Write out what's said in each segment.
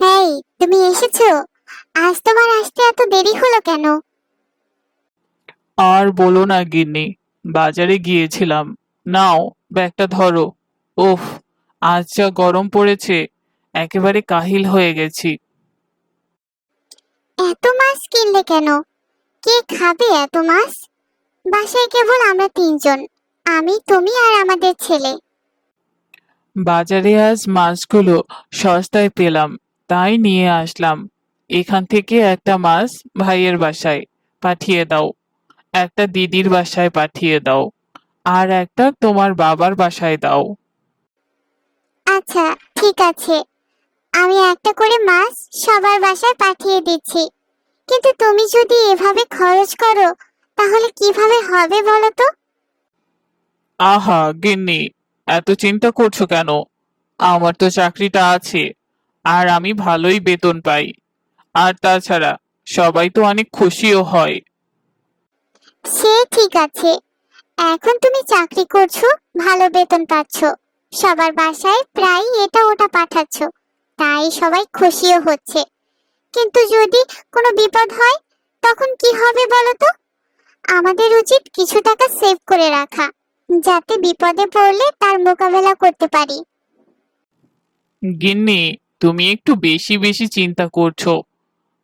হেই তুমি এসেছ? আজ তোমার আসতে এত দেরি হলো কেন? আর বলো না গিন্নি বাজারে গিয়েছিলাম। নাও ব্যাগটা ধরো। ওফ আজ যা গরম পড়েছে একেবারে কাহিল হয়ে গেছি। এত মাছ কিনলে কেন? কে খাবে এত মাছ? বাসায় কেবল আমরা তিনজন আমি তুমি আর আমাদের ছেলে। বাজারে আজ মাছগুলো সস্তায় পেলাম। তাই নিয়ে আসলাম। এখান থেকে একটা মাছ ভাইয়ের বাসায় পাঠিয়ে দাও। একটা দিদির বাসায় পাঠিয়ে দাও। আর একটা তোমার বাবার বাসায় দাও। আচ্ছা ঠিক আছে। আমি একটা করে মাছ সবার বাসায় পাঠিয়ে দিচ্ছি। কিন্তু তুমি যদি এভাবে খরচ করো তাহলে কীভাবে হবে বলো তো? আহা গিন্নি এত চিন্তা করছ কেন? আমার তো চাকরিটা আছে। আর আমি ভালোই বেতন পাই। আর তাছাড়া সবাই তো অনেক খুশিও হয়। সে ঠিক আছে। এখন তুমি চাকরি করছ ভালো বেতন পাচ্ছ। সবার বাসায় প্রায় এটা ওটা পাঠাচ্ছ। তাই সবাই খুশিও হচ্ছে। কিন্তু যদি কোনো বিপদ হয় তখন কি হবে বলো তো আমাদের উচিত কিছু টাকা সেভ করে রাখা যাতে বিপদে পড়লে তার মোকাবেলা করতে পারি। গিন্নি তুমি একটু বেশি বেশি চিন্তা করছ।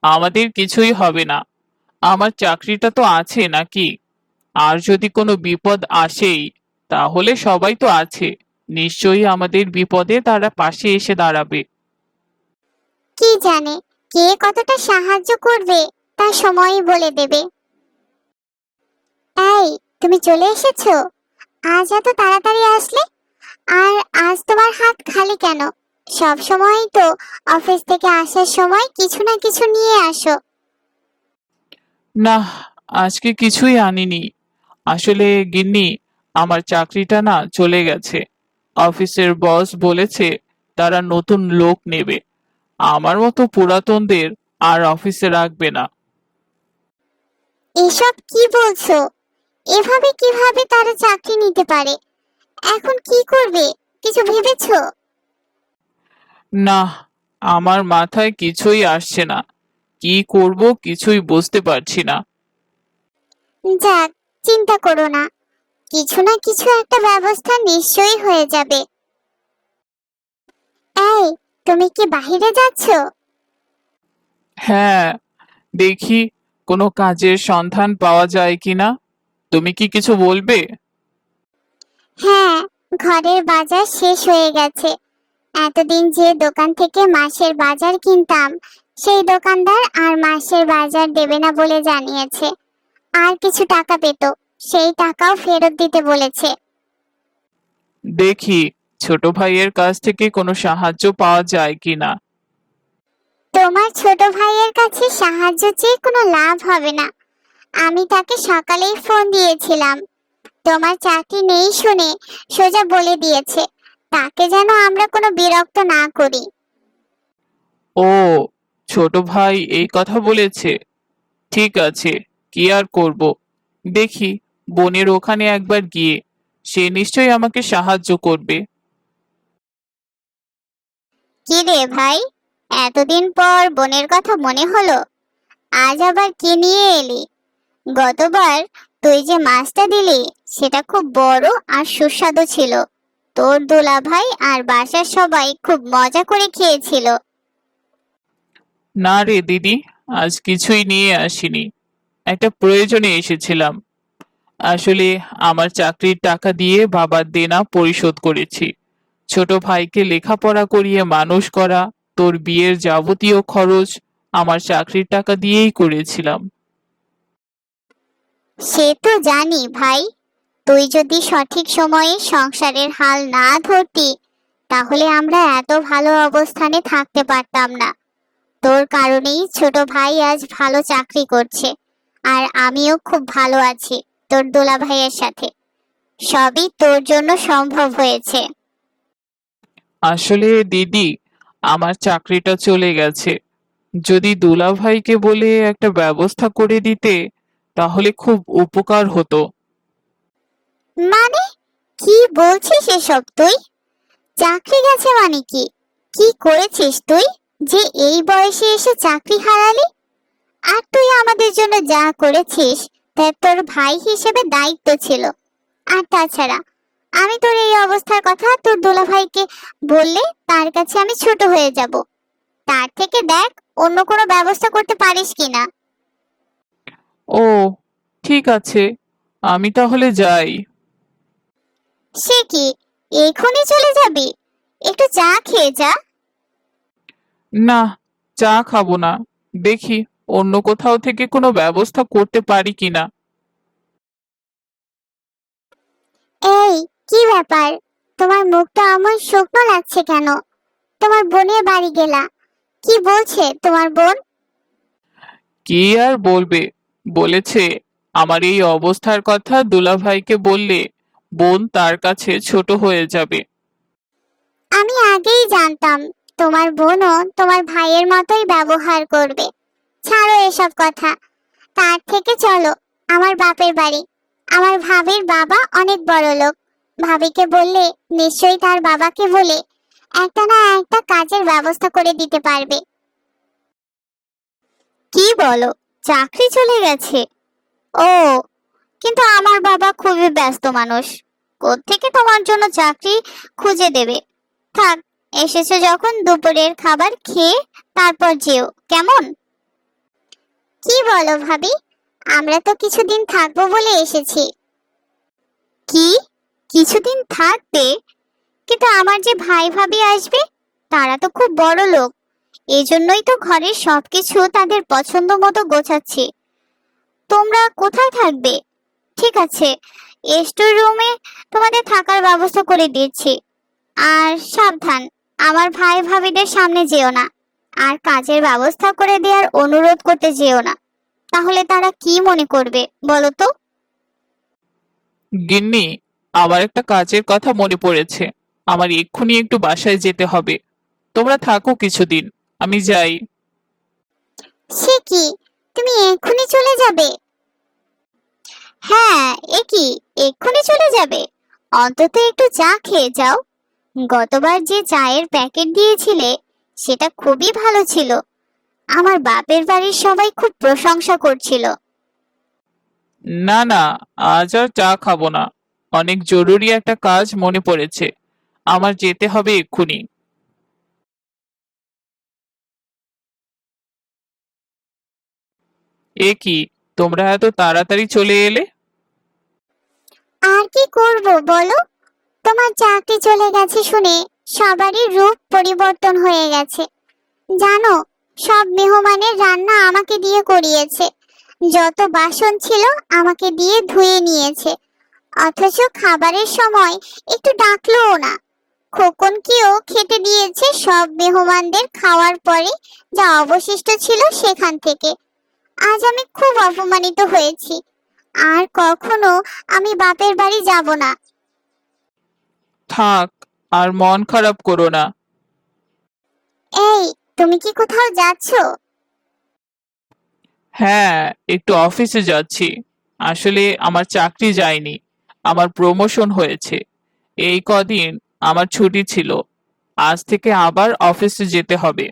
আমাদের কিছুই হবে না। আমার চাকরিটা তো আছে নাকি? আর যদি কোনো বিপদ আসেই, তাহলে সবাই তো আছে। নিশ্চয়ই আমাদের বিপদে তারা পাশে এসে দাঁড়াবে। কি জানে কে কতটা সাহায্য করবে, তা সময়ই বলে দেবে। এই, তুমি চলে এসেছ? আজ এত তাড়াতাড়ি আসলে? আর আজ তোমার হাত খালি কেন? সব সময় তো অফিস থেকে আসার সময় কিছু না কিছু নিয়ে আসো। না আজকে কিছুই আনিনি। আসলে গিন্নি আমার চাকরিটা না চলে গেছে। অফিসের বস বলেছে তারা নতুন লোক নেবে। আমার মতো পুরাতনদের আর অফিসে রাখবে না। এসব কি বলছো? এভাবে কীভাবে তারা চাকরি নিতে পারে? এখন কি করবে? কিছু ভেবেছো? না আমার মাথায় কিছুই আসছে না। কি করব কিছুই বুঝতে পারছি না। যাক চিন্তা করো না। কিছু না কিছু একটা ব্যবস্থা নিশ্চয়ই হয়ে যাবে। এই তুমি কি বাইরে যাচ্ছ? হ্যাঁ দেখি কোনো কাজের সন্ধান পাওয়া যায় কিনা। তুমি কি কিছু বলবে? হ্যাঁ ঘরের বাজার শেষ হয়ে গেছে। এতদিন যে দোকান থেকে মাসের বাজার কিনতাম সেই দোকানদার আর মাসের বাজার দেবে না বলে জানিয়েছে। আর কিছু টাকা পেত সেই টাকাও ফেরত দিতে বলেছে। দেখি ছোট ভাইয়ের কাছ থেকে কোনো সাহায্য পাওয়া যায় কিনা। তোমার ছোট ভাইয়ের কাছে সাহায্য চেয়ে কোনো লাভ হবে না। আমি তাকে সকালেই ফোন দিয়েছিলাম। তোমার চাকরি নেই শুনে সোজা বলে দিয়েছে। তাকে যেন আমরা কোনো বিরক্ত না করি। ও ছোট ভাই এই কথা বলেছে। ঠিক আছে কি আর করব? দেখি বোনের ওখানে একবার গিয়ে সে নিশ্চয়ই আমাকে সাহায্য করবে। কি রে ভাই এতদিন পর বোনের কথা মনে হলো আজ আবার কি নিয়ে এলি? গতবার তুই যে মাছটা দিলি সেটা খুব বড় আর সুস্বাদু ছিল। তোর দোলা ভাই আর বাসার সবাই খুব মজা করে খেয়েছিল। না রে দিদি আজ কিছুই নিয়ে আসিনি। একটা প্রয়োজনে এসেছিলাম। আসলে আমার চাকরির টাকা দিয়ে বাবার দেনা পরিশোধ করেছি। ছোট ভাইকে লেখাপড়া করিয়ে মানুষ করা তোর বিয়ের যাবতীয় খরচ আমার চাকরির টাকা দিয়েই করেছিলাম। সে তো জানি ভাই তুই যদি সঠিক সময়ে সংসারের হাল না ধরতি, তাহলে আমরা এত ভালো অবস্থানে থাকতে পারতাম না। তোর কারণেই ছোট ভাই আজ ভালো চাকরি করছে, আর আমিও খুব ভালো আছি তোর দোলা ভাইয়ের সাথে। সবই তোর জন্য সম্ভব হয়েছে। আসলে দিদি, আমার চাকরিটা চলে গেছে। যদি দুলা ভাইকে বলে একটা ব্যবস্থা করে দিতে, তাহলে খুব উপকার হতো। মানে? কি বলছিস এসব তুই? চাকরি গেছে মানে কি? কি করেছিস তুই যে এই বয়সে এসে চাকরি হারালি? আর তুই আমাদের জন্য যা করেছিস, তা তোর ভাই হিসেবে দায়িত্ব ছিল। আর তাছাড়া, আমি তোর এই অবস্থার কথা তোর দোলা ভাইকে বললে তার কাছে আমি ছোট হয়ে যাব। তার থেকে দেখ অন্য কোনো ব্যবস্থা করতে পারিস কিনা। ও, ঠিক আছে। আমি তাহলে যাই। সে কি এখনই চলে যাবি? একটু চা খেয়ে যা। না চা খাব না। দেখি অন্য কোথাও থেকে কোনো ব্যবস্থা করতে পারি কিনা। এই কি ব্যাপার? তোমার মুখটা আমার শুকনো লাগছে কেন? তোমার বোনের বাড়ি গেলা। কি বলছে তোমার বোন? কি আর বলবে? বলেছে আমার এই অবস্থার কথা দুলাভাইকে বললে বোন তার কাছে ছোট হয়ে যাবে। আমি আগেই জানতাম, তোমার বোনও তোমার ভাইয়ের মতোই ব্যবহার করবে। ছাড়ো এসব কথা। তার থেকে চলো, আমার বাপের বাড়ি। আমার ভাবির বাবা অনেক বড় লোক। ভাবিকে বললে নিশ্চয়ই তার বাবাকে বলে একটা না একটা কাজের ব্যবস্থা করে দিতে পারবে। কি বলো, চাকরি চলে গেছে? ও কিন্তু আমার বাবা খুবই ব্যস্ত মানুষ। কোত্থেকে তোমার জন্য চাকরি খুঁজে দেবে? থাক, এসেছ যখন দুপুরের খাবার খেয়ে তারপর যেও, কেমন? কি বলো ভাবি, আমরা তো কিছুদিন থাকব বলে এসেছি। কি? কিছুদিন থাকবে? কিন্তু আমার যে ভাই ভাবি আসবে, তারা তো খুব বড় লোক। এজন্যই তো ঘরের সবকিছু তাদের পছন্দ মতো গোছাচ্ছি। তোমরা কোথায় থাকবে? ঠিক আছে স্টোর রুমে তোমাদের থাকার ব্যবস্থা করে দিয়েছি আর সাবধান আমার ভাই ভাবিদের সামনে যেও না। আর কাজের ব্যবস্থা করে দেওয়ার অনুরোধ করতে যেও না। তাহলে তারা কি মনে করবে বলো তো? গিন্নি আমার একটা কাজের কথা মনে পড়েছে। আমার এক্ষুনি একটু বাসায় যেতে হবে। তোমরা থাকো কিছুদিন আমি যাই। সে কি? তুমি এক্ষুনি চলে যাবে? হ্যাঁ এ কি? এক্ষুনি চলে যাবে। অন্তত একটু চা খেয়ে যাও। গতবার যে চায়ের প্যাকেট দিয়েছিলে, সেটা খুবই ভালো ছিল। আমার বাপের বাড়ির সবাই খুব প্রশংসা করছিল। না না, আজ আর চা খাব না। অনেক জরুরি একটা কাজ মনে পড়েছে। আমার যেতে হবে এক্ষুনি। এ কি, তোমরা এত তাড়াতাড়ি চলে এলে? আর কি করব বলো? তোমার চাকরি চলে গেছে শুনে সবারই রূপ পরিবর্তন হয়ে গেছে। জানো, সব মেহমানের রান্না আমাকে দিয়ে করিয়েছে। যত বাসন ছিল আমাকে দিয়ে ধুয়ে নিয়েছে। অথচ খাবারের সময় একটু ডাকলোও না। খোকনকেও খেতে দিয়েছে সব মেহমানদের খাওয়ার পরে যা অবশিষ্ট ছিল সেখান থেকে। আজ আমি খুব অপমানিত হয়েছি। আর কখনো আমি বাপের বাড়ি যাব না। থাক আর মন খারাপ করো না। এই তুমি কি কোথাও যাচ্ছ? হ্যাঁ একটু অফিসে যাচ্ছি। আসলে আমার চাকরি যায়নি আমার প্রমোশন হয়েছে। এই কদিন আমার ছুটি ছিল আজ থেকে আবার অফিসে যেতে হবে।